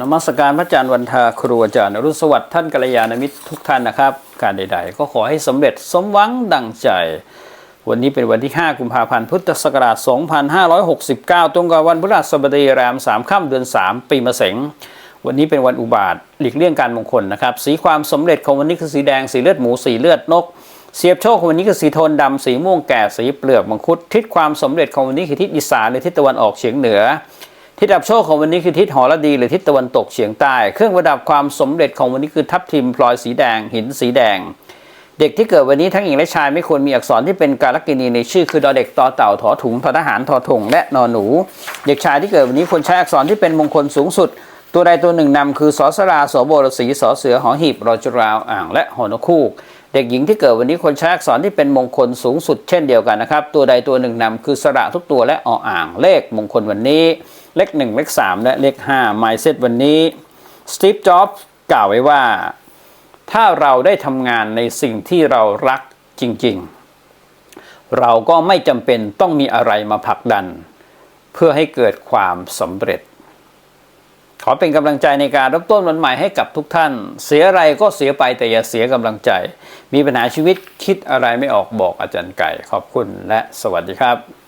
นมัสการพระอาจารย์วันทาครูอาจารย์อรุณสวัสดิ์ท่านกัลยาณมิตรทุกท่านนะครับ การใด ๆ ก็ขอให้สำเร็จสมหวังดังใจ วันนี้เป็นวันที่ 5 กุมภาพันธ์พุทธศักราช 2569 ตรงกับวันพฤหัสบดีแรม3ค่ำเดือน 3 ปีมะเสงวันนี้เป็นวันอุบาทหลีกเลี่ยงการมงคลนะครับ สีความสำเร็จของวันนี้คือสีแดงสีเลือดหมูสีเลือดนกเสียบโชคของวันนี้คือสีโทนดำสีม่วงแก่สีเปลือกมังคุดทิศความสำเร็จของวันนี้คือทิศอีสานหรือทิศตะวันออกเฉียงเหนือ ทิศดับโชคของวันนี้คือทิศหอระดีหรือทิศตะวันตกเฉียงใต้ เครื่องประดับความสำเร็จของวันนี้คือทับทิมพลอยสีแดง หินสีแดง เด็กที่เกิดวันนี้ทั้งหญิงและชายไม่ควรมีอักษรที่เป็นการลกินีในชื่อคือดอเด็กตอเต่าถอถุงทอทหารทอถงและนอหนู เด็กชายที่เกิดวันนี้ควรใช้อักษรที่เป็นมงคลสูงสุด ตัวใดตัวหนึ่งนำคือสอสราสอโบรสีสอเสือหอหีบรอจุราวอ่างและหอนกคูกเด็กหญิงที่เกิดวันนี้ควรใช้อักษรที่เป็นมงคลสูงสุดเช่นเดียวกันนะครับตัวใดตัวหนึ่งนำคือสระทุกตัวและออ่างเลขมงคลวันนี้ เลขหนึ่งเลขสามและเลขห้าไมเซ็ตวันนี้สตีฟจ็อบส์กล่าวไว้ว่า ถ้าเราได้ทำงานในสิ่งที่เรารักจริง ๆ เราก็ไม่จำเป็นต้องมีอะไรมาผลักดัน เพื่อให้เกิดความสำเร็จ ขอเป็นกำลังใจในการเริ่มต้นวันใหม่ให้กับทุกท่าน เสียอะไรก็เสียไปแต่อย่าเสียกำลังใจ มีปัญหาชีวิตคิดอะไรไม่ออกบอกอาจารย์ไก่ ขอบคุณและสวัสดีครับ